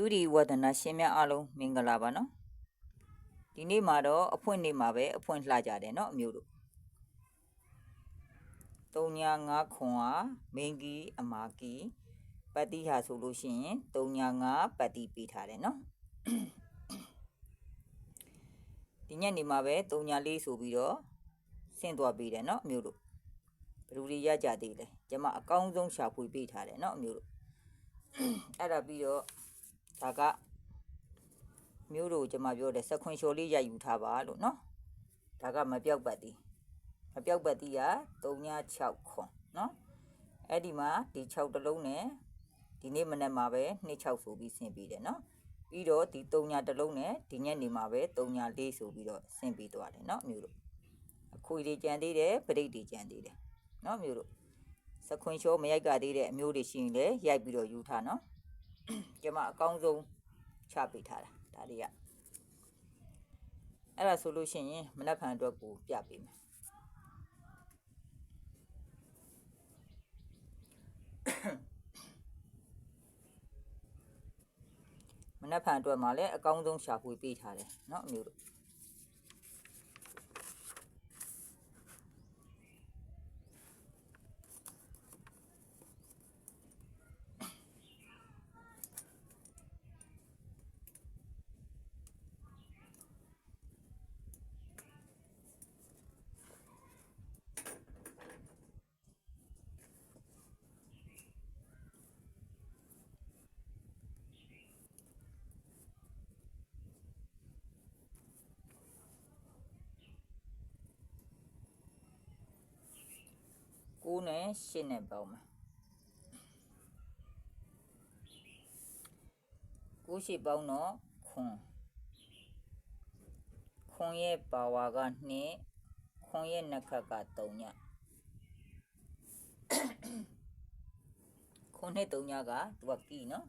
တူဒီဝဒနာရှင်များအားလုံးမင်္ဂလာပါနော်ဒီနေ့မှာတော့အဖွင့်နေ့မှာပဲအဖွင့်လှကြတယ်နော်အမျိုးတို့395ခွန်ဟာမင်းကြီးအမာကြီးပတ်တိဟာဆိုလို့ရှိရင်395ပတ်တိပေးထားတယ်နော်ဒီညနေမှာပဲ394ဆိုပြီးတော့ဆင့်သွားပေးတယ်နော်အမျိုးတို့ဘယ်လိုတွေရကြသေးလဲကျမအကောင်းဆုံးရှာဖွေပေးထားတယ်နော်အမျိုးတို့အဲ့ဒါပြီးတော့ ဒါကမျိုးတို့ကျွန်မပြောတယ်စခွန်လျှော်လေးရိုက်ယူထားပါလို့နော်ဒါကမပြောက်ပတ်သည်မပြောက်ပတ်သည်က396ခွန်နော်အဲ့ဒီမှာဒီ6တလုံးနဲ့ဒီနေ့မနေ့မှာပဲ26ဆိုပြီးဆင်ပြီးတယ်နော်ပြီးတော့ဒီ3ညာတလုံးနဲ့ဒီညနေမှာပဲ3ညာ4ဆိုပြီးတော့ဆင်ပြီးသွားတယ်နော်မျိုးတို့အခွေတွေကြံသေးတယ်ပရိတ်တွေကြံသေးတယ်နော်မျိုးတို့စခွန်လျှော်မရိုက်ကသေးတဲ့အမျိုးတွေရှိရင်လည်းရိုက်ပြီးတော့ယူထားနော် ကျမအကောင်းဆုံးချပေးထားတာဒါတွေကအဲ့ဒါဆိုလို့ရှိရင်မနက်ဖြန်အတွက်ကိုပြပေးမယ်မနက်ဖြန်အတွက်မှာလည်းအကောင်းဆုံးရှာဖွေပေးထားတယ်เนาะအမျိုးတို့ 9နဲ့10နဲ့ပေါင်းမယ်9ရှိပေါင်းတော့ခွန်ခွန်ရဲ့ပါဝါက2ခွန်ရဲ့နှစ်ခတ်က3ညခွန်နဲ့3ညကသူကကီနော်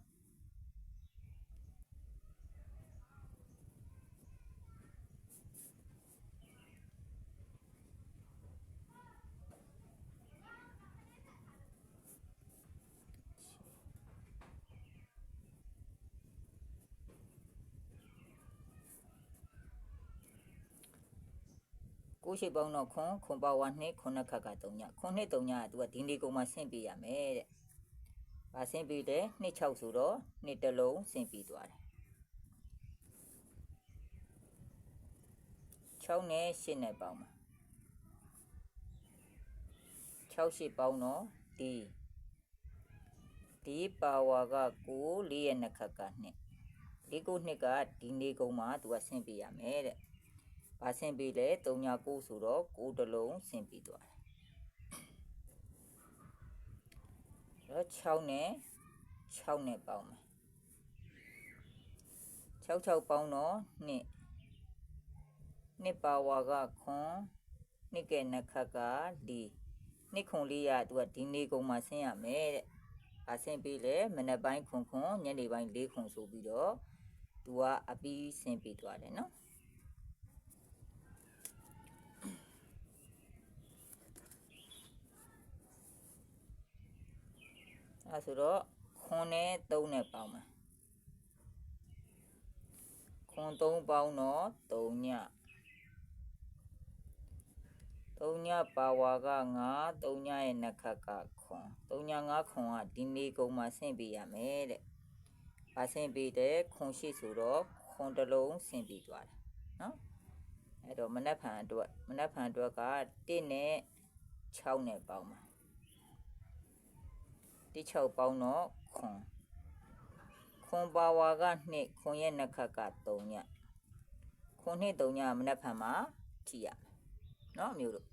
ကိုရှိပေါင်းတော့ခွန်ခွန်ပါဝါ2ခွန်နှစ်ခတ်က3ညခွန်နဲ့3ညကသူကဒီနေကုန်မှာဆင့်ပေးရမယ်တဲ့။ဗာဆင့်ပေးတယ်26ဆိုတော့နှစ်တစ်လုံးဆင့်ပြီးသွားတယ်6နဲ့8နဲ့ပေါင်းမှာ6ရှိပေါင်းတော့ဒီဒီပါဝါက9 4ရဲ့နှစ်ခတ်က2ဒီကိုနှစ်ကဒီနေကုန်မှာသူကဆင့်ပေးရမယ်တဲ့။ ဗာဆင့်ပေးလဲ39ဆိုတော့9တစ်လုံးဆင့်ပြီးသွားတယ်တော့6နဲ့6နဲ့ပေါင်းမယ်6 6ပေါင်းတော့2နှစ်ပါဝါကခွန်နှစ်ကဲနှစ်ခတ်ကဒီနှစ်ခွန်လေးရသူကဒီနေကုန်မှာဆင်းရမယ်တဲ့။အဆင်းပြီးလဲမနေ့ပိုင်းခွန်ခွန်ညနေပိုင်းလေးခွန်ဆိုပြီးတော့သူကအပြီးဆင်းပြီးသွားတယ်နော်။ အဲဆိုတော့ခွန်နဲ့3နဲ့ပေါင်းမယ်။ခွန်3ပေါင်းတော့3ည3ညပါဝါက9 3ညရဲ့နှစ်ခတ်ကခွန်3ည9ခွန်ကဒီနေကုန်မှာဆင့်ပေးရမယ်တဲ့။ပါဆင့်ပေးတဲ့ခွန်ရှိဆိုတော့ခွန်တစ်လုံးဆင့်ပြီးသွားတယ်နော်။အဲ့တော့မနက်ဖြန်အတွက်မနက်ဖြန်အတွက်က1နဲ့6နဲ့ပေါင်းမှာ တိ6ပေါင်းတော့ခွန်ခွန်ပါဝါက2ခွန်ရဲ့နှက်ခတ်က3ညခွန်နှစ်3ညမနှက်ဖန်မှာထိရနော်မျိုးတို့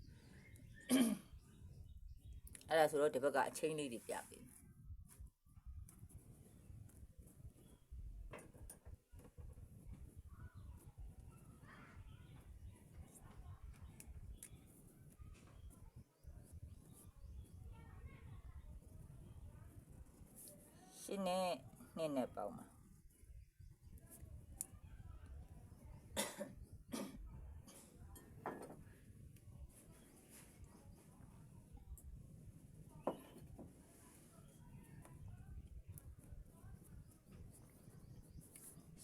အဲ့ဒါဆိုတော့ဒီဘက်ကအချင်းလေးတွေပြပေး ရှင်းနဲ့နှစ်နဲ့ပေါင်းမှာ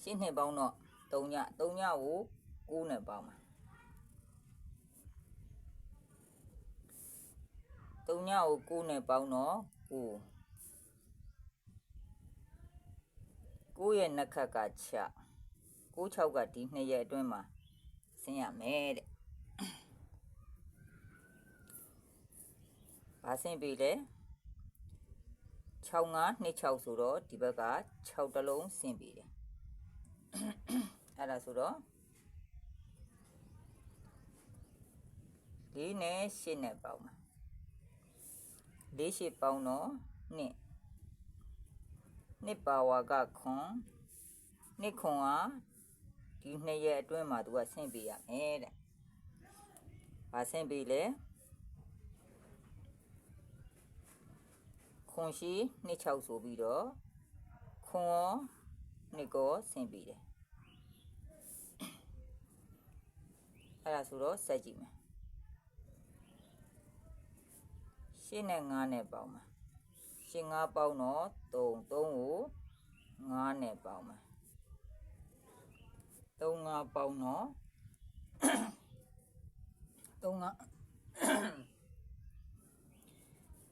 ရှင်းနှစ်ပေါင်းတော့3ည3ညကို9နဲ့ပေါင်းမှာ3ညကို9နဲ့ပေါင်းတော့9 9ရဲ့နှစ်ခတ်က6 9 6ကဒီနှစ်ရက်အတွင်းမှာဆင်းရမယ်တဲ့ဘာဆင်းပြီလဲ65 26ဆိုတော့ဒီဘက်က6တလုံးဆင်းပြီတယ်အဲ့ဒါဆိုတော့လေးနဲ့ရှစ်နဲ့ပေါင်းမှာလေးရှစ်ပေါင်းတော့နှစ် နှစ်ပါဝါကခွန်နှစ်ခွန်ဟာဒီနှစ်ရက်အတွင်းမှာသူကဆင့်ပေးရမယ်တဲ့။ဘာဆင့်ပေးလဲခွန်ရှိနှစ်6ဆိုပြီးတော့ခွန်ရောနှစ်ကောဆင့်ပေးတယ်။အဲ့ဒါဆိုတော့ဆက်ကြည့်မယ်။ရှင်းနဲ့9နဲ့ပေါင်းမှာ ရှင်း9ပေါင်းတော့3 3ကို9နဲ့ပေါင်းမှာ3 5ပေါင်းတော့3 5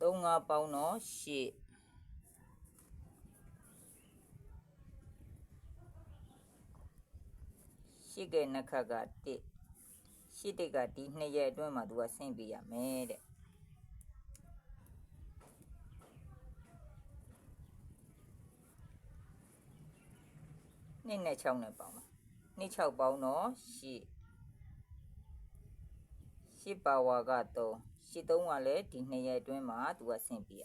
3 5ပေါင်းတော့8ရှိကဲနှစ်ခတ်က1ရှိတိတ်ကဒီနှစ်ရက်အတွင်းမှာသူကဆင့်ပြရမယ်တဲ့ နှစ်နဲ့6နဲ့ပေါင်းပါနှစ်6ပေါင်းတော့8 8ပါဝါက3 8 3ကလည်းဒီနှစ်ရက်အတွင်းမှာသူကဆင့်ပြရ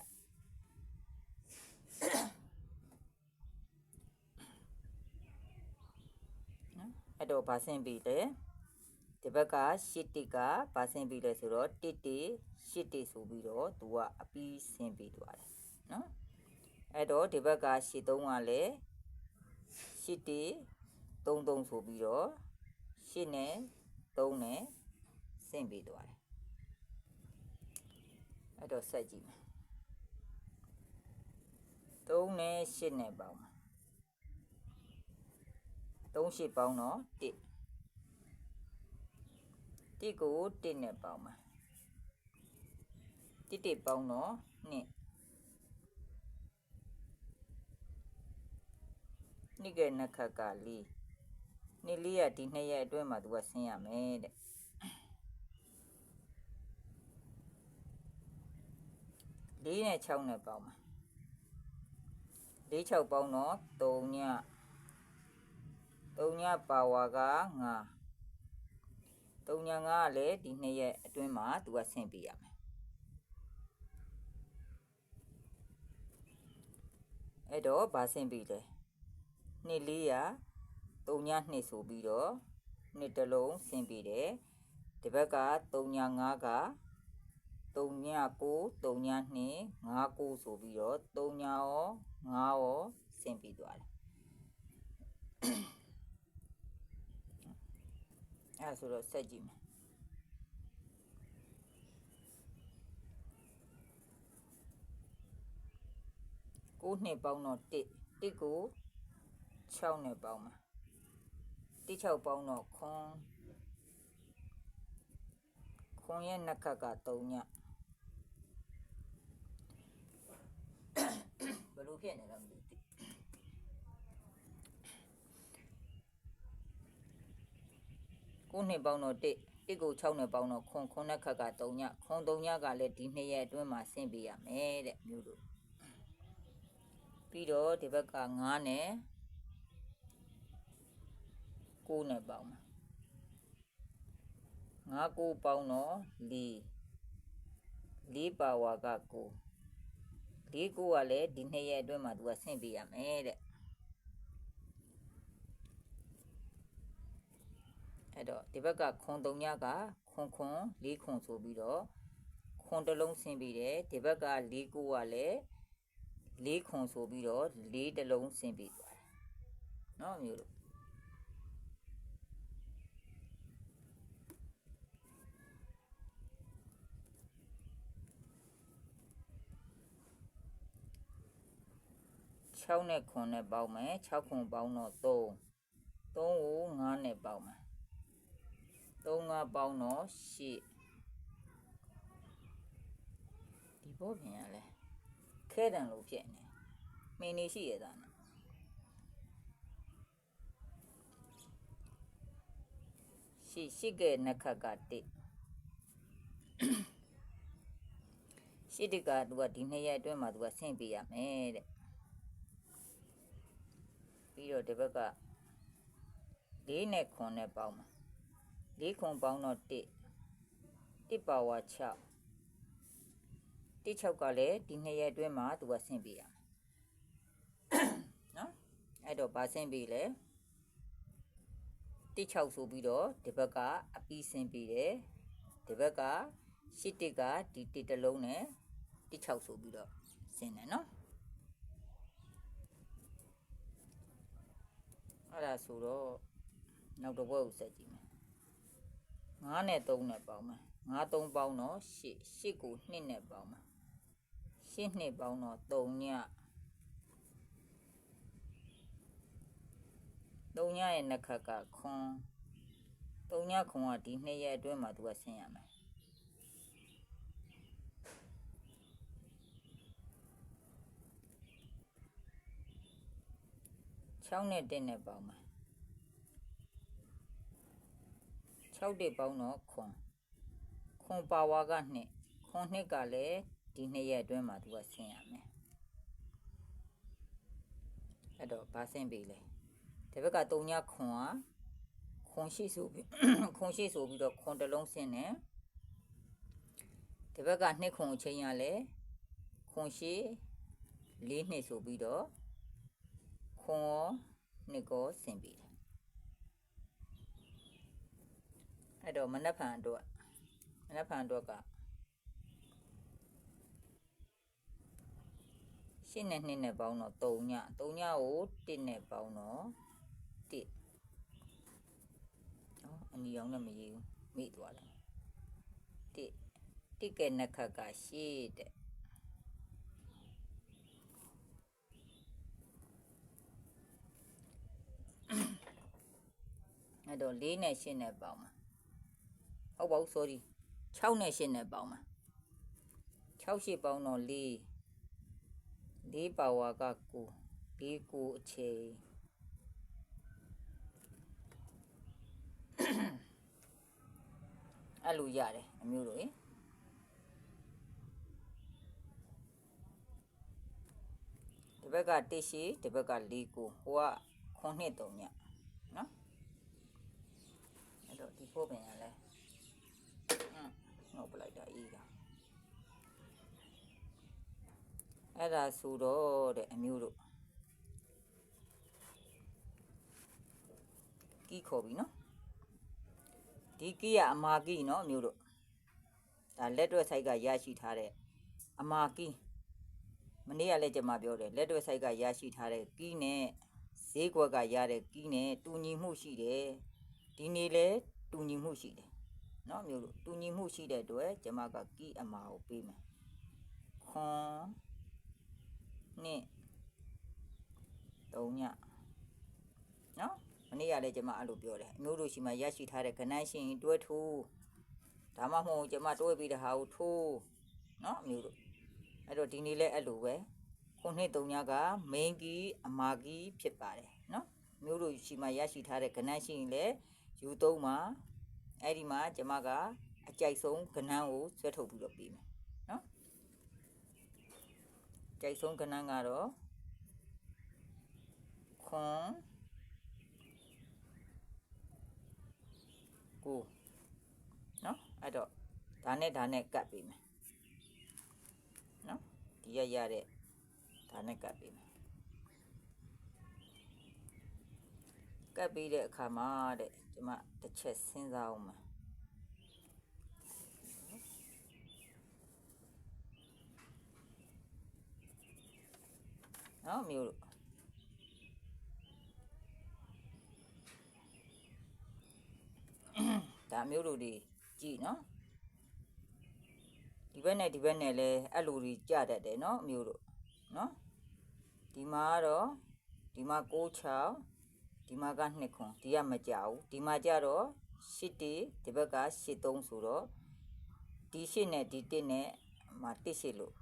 နော်အဲ့တော့ဗာဆင့်ပြီလေဒီဘက်ကရှစ်တိကဗာဆင့်ပြီလဲဆိုတော့တစ်တိရှစ်တိဆိုပြီးတော့သူကအပီးဆင့်ပြီးသွားတယ်နော်အဲ့တော့ဒီဘက်ကရှစ်3ကလည်း ရှစ်တိ3 3ဆိုပြီးတော့ရှစ်နဲ့3နဲ့ဆင့်ပြီးသွားတယ်အဲ့တော့ဆက်ကြည့်မယ်3နဲ့8နဲ့ပေါင်းမှာ3 8ပေါင်းတော့1 1ကို1နဲ့ပေါင်းမှာ1 1ပေါင်းတော့2 နိကေနခကလေးနေ့လေးရဒီနှစ်ရက်အတွင်းမှာသူကဆင်းရမယ်တဲ့လေးနဲ့6နဲ့ပေါင်းမှာလေး6ပေါင်းတော့3ည3ညပါဝါက9 3ည9ကလည်းဒီနှစ်ရက်အတွင်းမှာသူကဆင်းပြရမယ်အဲ့တော့ဗာဆင်းပြီလဲ နှစ်400 3ည2ဆိုပြီးတော့နှစ်တစ်လုံးဆင်းပြီးတယ်ဒီဘက်က3ည5က3ည9 3ည2 5 9ဆိုပြီးတော့3ညရော5ရောဆင်းပြီးသွားတယ်အဲဆိုတော့ဆက်ကြည့်မယ်ကိုနှစ်ပေါင်းတော့1 1ကို 6နဲ့ပေါင်းမှာတိ6ပေါင်းတော့ခွန်ခွန်ရဲ့နှစ်ခတ်က3ညဘယ်လိုဖြစ်နေလဲမသိဘူးကိုနှစ်ပေါင်းတော့1 1ကို6နဲ့ပေါင်းတော့ခွန်ခွန်နှစ်ခတ်က3ညခွန်3ညကလည်းဒီနှစ်ရက်အတွင်းမှာဆင့်ပေးရမယ်တဲ့မျိုးတို့ပြီးတော့ဒီဘက်က9နဲ့ 6နဲ့ပေါင်းမှာ9 9ပေါင်းတော့4 4ပါဝါက9 4 9ကလည်းဒီနှစ်ရက်အတွင်းမှာသူကဆင့်ပေးရမယ်တဲ့အဲ့တော့ဒီဘက်ကခွန်3ညကခွန်ခွန်4ခွန်ဆိုပြီးတော့ခွန်တစ်လုံးဆင်းပြီးတယ်ဒီဘက်က4 9ကလည်း4ခွန်ဆိုပြီးတော့4တစ်လုံးဆင်းပြီးသွားတယ်เนาะမျိုးလို့ 6နဲ့9နဲ့ပေါင်းမယ်6ခွန်ပေါင်းတော့3 3ကို9နဲ့ပေါင်းမယ်3 5ပေါင်းတော့8ဒီဘောပြင်ရလဲခဲတံလို့ဖြစ်နေမင်းနေရှိရတာနော်ရှိရှိကဲနခတ်ကတိရှိတကသူကဒီနှစ်ရက်အတွင်းမှာသူကဆင့်ပြရမယ်တဲ့ ပြီးတော့ဒီဘက်က၄နဲ့ခွန်နဲ့ပေါင်းမှာ၄ခွန်ပေါင်းတော့1 1ပါဝါ6 1 6ကလည်းဒီနှစ်ရက်အတွင်းမှာသူကဆင့်ပြရမယ်နော်အဲ့တော့ဗာဆင့်ပြလဲ1 6ဆိုပြီးတော့ဒီဘက်ကအပီးဆင့်ပြတယ်ဒီဘက်ကရှစ်တစ်ကဒီတစ်တစ်လုံးနဲ့1 6ဆိုပြီးတော့ဆင့်တယ်နော် အဲ့ဒါဆိုတော့နောက်တစ်ဘက်ကိုဆက်ကြည့်မယ်9နဲ့3နဲ့ပေါင်းမယ်9 3ပေါင်းတော့8 8ကို2နဲ့ပေါင်းမယ်8နှစ်ပေါင်းတော့3ည3ညရဲ့နှစ်ခတ်ကခွန်3ညခွန်ကဒီ2ရက်အတွင်းမှာသူကဆင်းရမယ် 6နဲ့1နဲ့ပေါင်းမယ်6တစ်ပေါင်းတော့ခွန်ခွန်ပါဝါက2ခွန်နှစ်ကလည်းဒီ2ရက်အတွင်းမှာသူကဆင်းရမယ်အဲ့တော့ဘာဆင်းပြီလဲဒီဘက်က3ညခွန်ကခွန်ရှိဆိုပြီးခွန်ရှိဆိုပြီးတော့ခွန်တစ်လုံးဆင်းတယ်ဒီဘက်က2ခွန်အချိန်ရလဲခွန်ရှိ၄နှစ်ဆိုပြီးတော့ ခွန်ရောနှစ်ကိုဆင်းပြီးတယ်အဲ့တော့မနက်ဖြန်အတွက်မနက်ဖြန်အတွက်ကရှင်းနဲ့နှစ်နဲ့ပေါင်းတော့3ည3ညကို1နဲ့ပေါင်းတော့1ဟောအနီအောင်နဲ့မရေးဘူးမိသွားတယ်1 1ကဲနှစ်ခတ်ကရှေ့တဲ့ အဲ့တော့4နဲ့8နဲ့ပေါင်းမှာဟုတ်ပါဘူး sorry 6နဲ့8နဲ့ပေါင်းမှာ6 8ပေါင်းတော့4 4ပါဝါက9 4 9အချိန်အဲ့လိုရတယ်အမျိုးတို့ရေဒီဘက်က1ရှိဒီဘက်က4 9ဟိုကခွန်နှစ်3ညနော်အဲ့တော့ ဒီဖို့ပင်ရလဲဟမ်ငေါ့ပလိုက်တာအေးကအဲ့ဒါဆိုတော့တဲ့အမျိုးတို့ကီးခေါ်ပြီနော်ဒီကီးကအမာကီးနော်အမျိုးတို့ဒါလက်တွဲဆိုင်ကရရှိထားတဲ့အမာကီးမနေ့ကလည်းကျွန်မပြောတယ်လက်တွဲဆိုင်ကရရှိထားတဲ့ကီးနဲ့ဈေးကွက်ကရတဲ့ကီးနဲ့တူညီမှုရှိတယ်ဒီနေ့လဲ တူညီမှုရှိတယ်နော်မျိုးတို့တူညီမှုရှိတဲ့အတွက်ကျွန်မကကီးအမာကိုပေးမယ်ခွန်နှစ်သုံးညနော်မနေ့ကလည်းကျွန်မအဲ့လိုပြောတယ်အမျိုးတို့ရှိမှရရှိထားတဲ့ကဏ္ဍရှင်တွဲထိုးဒါမှမဟုတ်ကျွန်မတွဲပြီးတဲ့ဟာကိုထိုးနော်အမျိုးတို့အဲ့တော့ဒီနေ့လည်းအဲ့လိုပဲခုနှစ်သုံးညက main key အမာ key ဖြစ်ပါတယ်နော်မျိုးတို့ရှိမှရရှိထားတဲ့ကဏ္ဍရှင်လည်းယူသုံးမှာ အဲ့ဒီမှာကျွန်မကအကြိုက်ဆုံးကဏ္ဍကိုဆွဲထုတ်ပြီးတော့ပြီးမယ်နော်ကြိုက်ဆုံးကဏ္ဍကတော့ခွန်ကိုနော်အဲ့တော့ဒါနဲ့ဒါနဲ့ကတ်ပြီးမယ်နော်ဒီရရတဲ့ဒါနဲ့ကတ်ပြီးမယ်ကတ်ပြီးတဲ့အခါမှာတဲ့ကျမ တစ်ချက်စဉ်းစားအောင်မယ်နော်မျိုးတို့ဒါမျိုးတို့တွေကြည့်နော်ဒီဘက်နဲ့ဒီဘက်နဲ့လဲအဲ့လိုတွေကြတတ်တယ်နော်မျိုးတို့နော်ဒီမှာကတော့ဒီမှာ6 6 ဒီမှာက2ခွန်ဒီကမကြဘူးဒီမှာကြတော့8တီဒီဘက်က8 3ဆိုတော့ဒီ8နဲ့ဒီ1နဲ့မှာ1 8လို့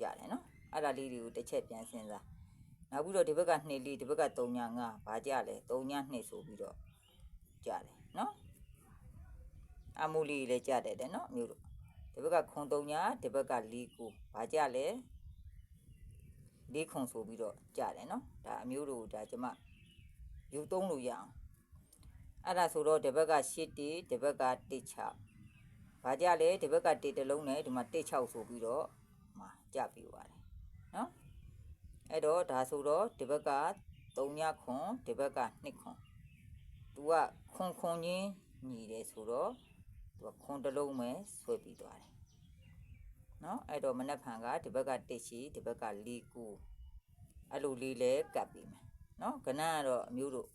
ကြတယ်နော်အဲ့ဒါလေးတွေကိုတစ်ချက်ပြန်စဉ်းစားနောက်ပြီးတော့ဒီဘက်က2လေးဒီဘက်က3ည5ဘာကြလဲ3ည2ဆိုပြီးတော့ကြတယ်နော်အမူလီလည်းကြတယ်တဲ့နော်မျိုးတို့ဒီဘက်ကခွန်3ညဒီဘက်က4ကိုဘာကြလဲ4ခွန်ဆိုပြီးတော့ကြတယ်နော်ဒါအမျိုးတို့ဒါကျမ ယူသုံးလို့ရအောင်အဲ့ဒါဆိုတော့ဒီဘက်က8တီဒီဘက်က1 6ဘာကြလဲဒီဘက်က1တစ်လုံးနဲ့ဒီမှာ1 6ဆိုပြီးတော့မှာကြပြီးပါတယ်နော်အဲ့တော့ဒါဆိုတော့ဒီဘက်က3ညခွန်ဒီဘက်က2ခွန်သူကခွန်ခွန်ချင်းညီတယ်ဆိုတော့သူကခွန်တစ်လုံးပဲဆွဲပြီးသွားတယ်နော်အဲ့တော့မနက်ဖြန်ကဒီဘက်က1ရှိဒီဘက်က4ကူအဲ့လိုလေးလဲကပ်ပြီးမယ် နော်ခဏကတော့အမျိုးတို့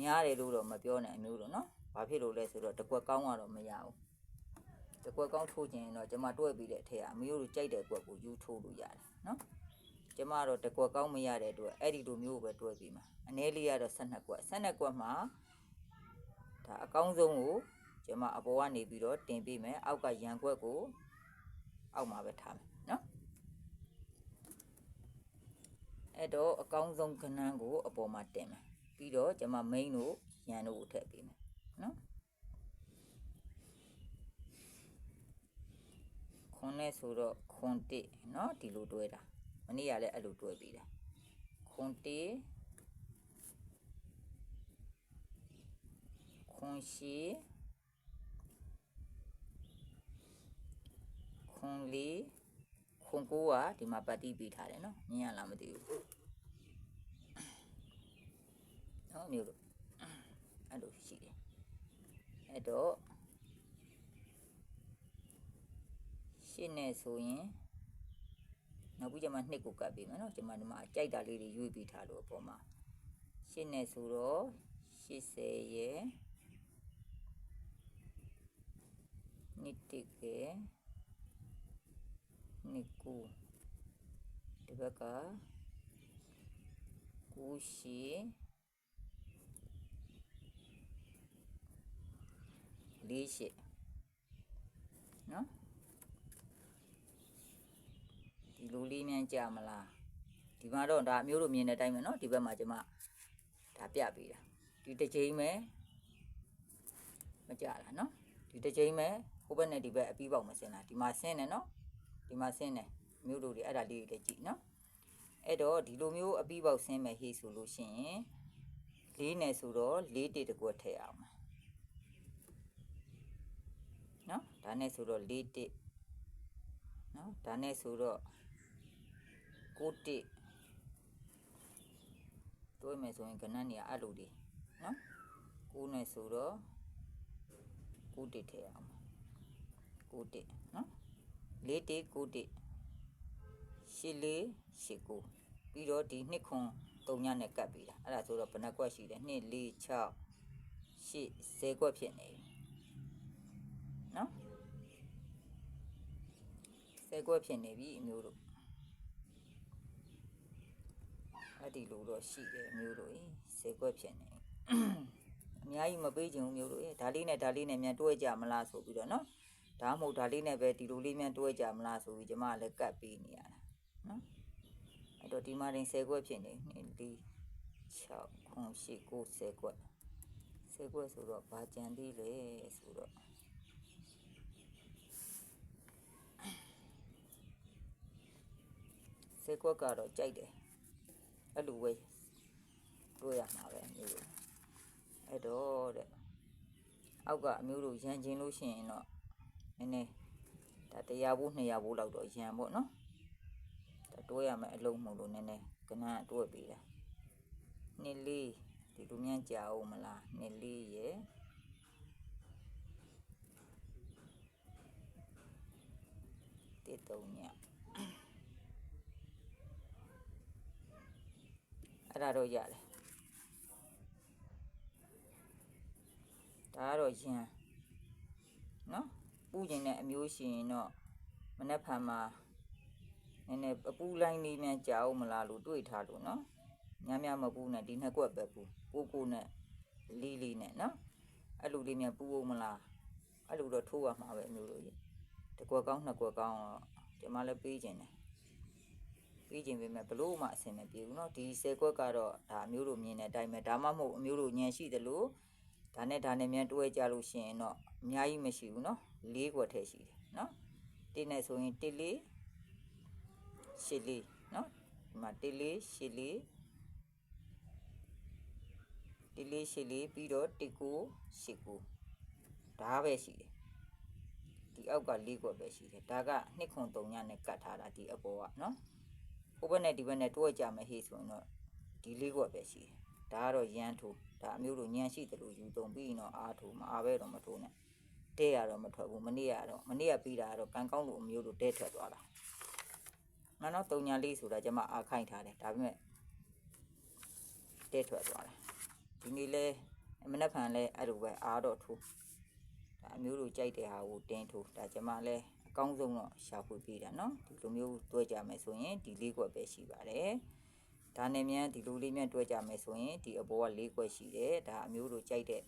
များတယ်လို့တော့မပြောနဲ့အမျိုးတို့နော်ဘာဖြစ်လို့လဲဆိုတော့တကွက်ကောင်းကတော့မရဘူးတကွက်ကောင်းထိုးခြင်းတော့ကျွန်မတွဲပြီးတဲ့အထက်ကအမျိုးတို့ကြိုက်တဲ့ကွက်ကိုယူထိုးလို့ရတယ်နော်ကျွန်မတော့တကွက်ကောင်းမရတဲ့အတွက်အဲ့ဒီလိုမျိုးပဲတွဲပြီးမှာအနည်းလေးကတော့12ကွက်12ကွက်မှာဒါအကောင်းဆုံးကိုကျွန်မအပေါ်ကနေပြီးတော့တင်ပေးမယ်အောက်ကရန်ကွက်ကိုအောက်မှာပဲထားမယ်နော် အဲ့တော့အကောင်းဆုံးခဏန်းကိုအပေါ်မှာတင်မယ်ပြီးတော့ကျွန်မ main တို့ရန်တို့ကိုထည့်ပေးမယ်နော်ခွန်နဲ့ဆိုတော့ခွန်တစ်เนาะဒီလိုတွဲတာမနေ့ကလည်းအဲ့လိုတွဲပြီးတာခွန်တစ်ခွန်ရှိခွန်လေး ကွန်ကိုးကဒီမှာပတ်တိပေးထားတယ်နော်မြင်ရလားမသိဘူးနော်မျိုးလို့အဲ့လိုရှိတယ်အဲ့တော့ရှင်းနေဆိုရင်နောက်ပြီးကျွန်မနှစ်ကိုကတ်ပေးမယ်နော်ကျွန်မဒီမှာကြိုက်တာလေးတွေရွေးပေးထားလို့အပေါ်မှာရှင်းနေဆိုတော့80ရဲ့နှစ်တစ်ရဲ့ နှစ်ကိုဒီဘက်ကကိုရှိလေးရှိနော်ဒီလိုလေးမြန်ကြမလားဒီမှာတော့ဒါအမျိုးတို့မြင်တဲ့အတိုင်းပဲเนาะဒီဘက်မှာကျမဒါပြပေးတာဒီတစ်ချိန်ပဲမကြတာเนาะဒီတစ်ချိန်ပဲဟိုဘက်နဲ့ဒီဘက်အပြီးပေါက်မစင်တာဒီမှာဆင်းတယ်เนาะ ဒီမှာဆင်းတယ်မြို့တို့တွေအဲ့ဒါလေးတွေလည်းကြည့်နော်အဲ့တော့ဒီလိုမျိုးအပီးပေါက်ဆင်းမယ်ဟေးဆိုလို့ရှိရင်၄နဲ့ဆိုတော့၄တေတကွက်ထည့်အောင်နော်ဒါနဲ့ဆိုတော့၄တေနော်ဒါနဲ့ဆိုတော့၉တေတွေးမယ်ဆိုရင်ကဏ္ဍနေရာအဲ့လိုတွေနော်၉နဲ့ဆိုတော့၉တေထည့်အောင်၉တေ စ်နော်၄တစ်၉တစ်ရှစ်လေးရှစ်ကိုပြီးတော့ဒီနှစ်ခွန်၃ညနဲ့ကပ်ပြီးတာအဲ့ဒါဆိုတော့ဘယ်နှကွက်ရှိလဲ2 4 6 8 10ကွက်ဖြစ်နေပြီနော်ဆယ်ကွက်ဖြစ်နေပြီအမျိုးတို့အဲ့ဒီလိုတော့ရှိတယ်အမျိုးတို့ဆယ်ကွက်ဖြစ်နေအများကြီးမပေးချင်ဘူးမျိုးတို့ရေဒါလေးနဲ့ဒါလေးနဲ့မြန်တွဲကြမလားဆိုပြီးတော့နော် ဒါမှမဟုတ်ဒါလေးနဲ့ပဲဒီလိုလေးမြန်တွဲကြမလားဆိုပြီးကျမလည်းကတ်ပေးနေရတာနော်အဲ့တော့ဒီမှာတင်ဆယ်ကွက်ဖြစ်နေ2 4 6 9 10 9 10ကွက်10ကွက်ဆိုတော့ဘာကြံသေးလဲဆိုတော့စေကွက်ကတော့ကြိုက်တယ်အဲ့လိုပဲတွေ့ရမှာပဲအမျိုးတို့အဲ့တော့တဲ့အောက်ကအမျိုးတို့ရန်ကျင်လို့ရှိရင်တော့ နည်းနည်းဒါ100ဘိုး200ဘိုးလောက်တော့ရန်ပေါ့နော်ဒါတွဲရမယ်အလုံးမလို့နည်းနည်းကနန်းတွဲပေးတာနှစ်လေးဒီလိုမြန်ကြာအောင်မလားနှစ်လေးရဲ့တစ်တုံးညအဲ့ဒါတော့ရတယ်ဒါကတော့ရန်နော် ပူကျင်တဲ့အမျိုးရှင်တော့မနေ့ဖန်မှာနည်းနည်းအပူလိုင်းလေးမြန်ကြာအောင်မလားလို့တွေးထားလို့နော် များများမပူနဲ့ဒီနှစ်ကွက်ပဲပူပူပူနဲ့လီလီနဲ့နော်အဲ့လိုလေးမြန်ပူအောင်မလားအဲ့လိုတော့ထိုးရမှာပဲအမျိုးတို့ကြီးတစ်ကွက်ကောင်းနှစ်ကွက်ကောင်းတော့ဒီမှာလည်းပေးခြင်းတယ်ပေးခြင်းပေမဲ့ဘလို့မှအဆင်မပြေဘူးเนาะဒီ၁၀ကွက်ကတော့ဒါအမျိုးတို့မြင်တဲ့အတိုင်းပဲဒါမှမဟုတ်အမျိုးတို့ညံရှိတယ်လို့ဒါနဲ့ဒါနဲ့မြန်တွဲကြလို့ရှိရင်တော့အများကြီးမရှိဘူးเนาะ ၄ခွက်ထဲရှိတယ်နော်တင်းနဲ့ဆိုရင်1 4 8 4နော်ဒီမှာ1 4 8 4 1 4 8 4ပြီးတော့1 9 8 9ဒါပဲရှိတယ်ဒီအောက်က၄ခွက်ပဲရှိတယ်ဒါက2ခွန်3ညနဲ့ကတ်ထားတာဒီအပေါ်ကနော်ဟိုဘက်နဲ့ဒီဘက်နဲ့တိုးကြမဟေးဆိုရင်တော့ဒီလေးခွက်ပဲရှိတယ်ဒါကတော့ရန်ထိုးဒါအမျိုးလိုညံရှိတယ်လို့ယူသုံးပြီးရင်တော့အားထိုးမအားပဲတော့မထိုးနဲ့ တဲရတော့မထွက်ဘူးမနေ့ကတော့မနေ့ကပြီးတာကတော့ကံကောင်းလို့အမျိုးလိုတဲထွက်သွားတာမနော်3ညလေးဆိုတာကျမအားခိုင်းထားတယ်ဒါပေမဲ့တဲထွက်သွားတယ် ဒီနေ့လဲမနက်ဖြန်လဲအဲ့လိုပဲအားတော့ထိုးဒါအမျိုးလိုကြိုက်တဲ့ဟာကိုတင်းထိုးဒါကျမလဲအကောင်းဆုံးတော့ရှာဖွေပေးတာเนาะဒီလိုမျိုးတွဲကြမယ်ဆိုရင်ဒီလေးခွက်ပဲရှိပါတယ်ဒါနဲ့မြန်ဒီလိုလေးမြန်တွဲကြမယ်ဆိုရင်ဒီအပေါ်ကလေးခွက်ရှိတယ်ဒါအမျိုးလိုကြိုက်တဲ့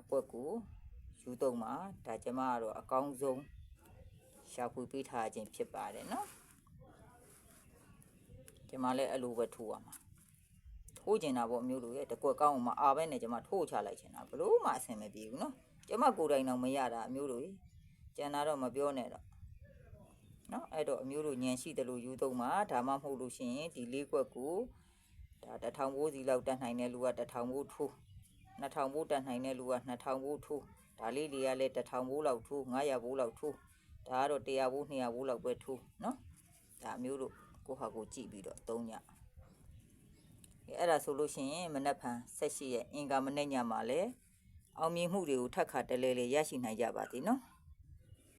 အကွက်ကို ယူသုံးပါဒါကျမကတော့အကောင်းဆုံးရှာဖွေပေးထားခြင်းဖြစ်ပါတယ်နော်ကျမလည်းအလိုပဲထိုးရမှာထိုးကျင်တာပေါ့မျိုးလိုရဲ့တကွက်ကောင်းအောင်မအာပဲနဲ့ကျမထိုးချလိုက်ချင်တာဘလို့မှအဆင်မပြေဘူးနော်ကျမကိုယ်တိုင်တော့မရတာအမျိုးလိုကျန်တာတော့မပြောနဲ့တော့နော်အဲ့တော့အမျိုးလိုညံရှိတယ်လို့ယူသုံးပါဒါမှမဟုတ်လို့ရှိရင်ဒီလေးကွက်ကိုဒါ1000ဘိုးစီလောက်တတ်နိုင်တဲ့လူက1000ဘိုးထိုး2000ဘိုးတတ်နိုင်တဲ့လူက2000ဘိုးထိုး ဒါလေးတွေကလည်းတစ်ထောင်ဘိုးလောက်ထိုး900ဘိုးလောက်ထိုးဒါကတော့100ဘိုး200ဘိုးလောက်ပဲထိုးနော်ဒါအမျိုးလိုကိုယ့်ဟာကိုယ်ကြည့်ပြီးတော့သုံးညအဲအဲ့ဒါဆိုလို့ရှိရင်မနက်ဖြန်ဆက်ရှိရဲ့အင်္ဂါမနေ့ညမှာလည်းအောင်မြင်မှုတွေကိုထပ်ခါတလဲလဲရရှိနိုင်ကြပါသည်နော်